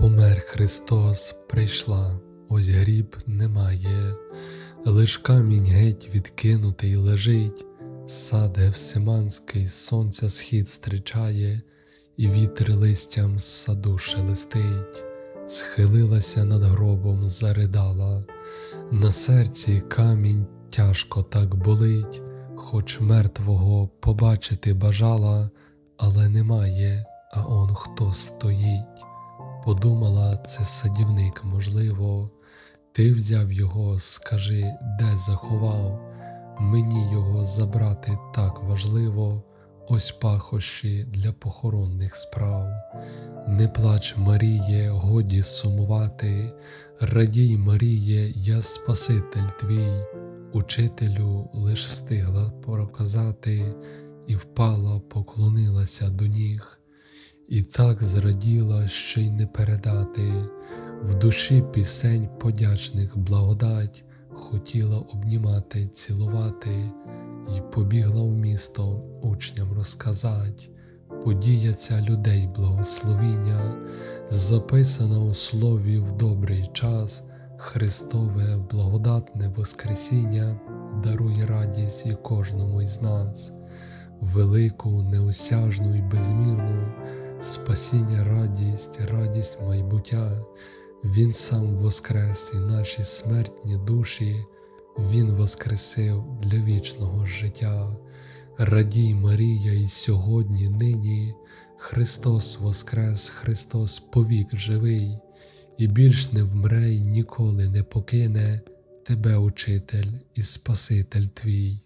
Помер Христос, прийшла, ось гріб немає, лиш камінь геть відкинутий лежить, сад Гевсиманський сонця схід стрічає, і вітер листям з саду шелестить, схилилася над гробом, заридала, на серці камінь тяжко так болить, хоч мертвого побачити бажала, але немає, а он хто стоїть. Подумала, це садівник, можливо, ти взяв його, скажи, де заховав, мені його забрати так важливо, ось пахощі для похоронних справ. Не плач, Маріє, годі сумувати, радій, Маріє, я Спаситель твій, учителю лиш встигла проказати, і впала, поклонилася до ніг. І так зраділа, що й не передати, в душі пісень подячних благодать, хотіла обнімати, цілувати, й побігла в місто учням розказать, подія ця людей благословіння, записана у слові в добрий час, Христове благодатне Воскресіння дарує радість і кожному із нас, велику, неосяжну і безмірну спасіння, радість, радість майбуття, Він сам воскрес і наші смертні душі, Він воскресив для вічного життя. Радій, Марія, і сьогодні, нині, Христос воскрес, Христос повік живий, і більш не вмре ніколи не покине Тебе, Учитель і Спаситель Твій.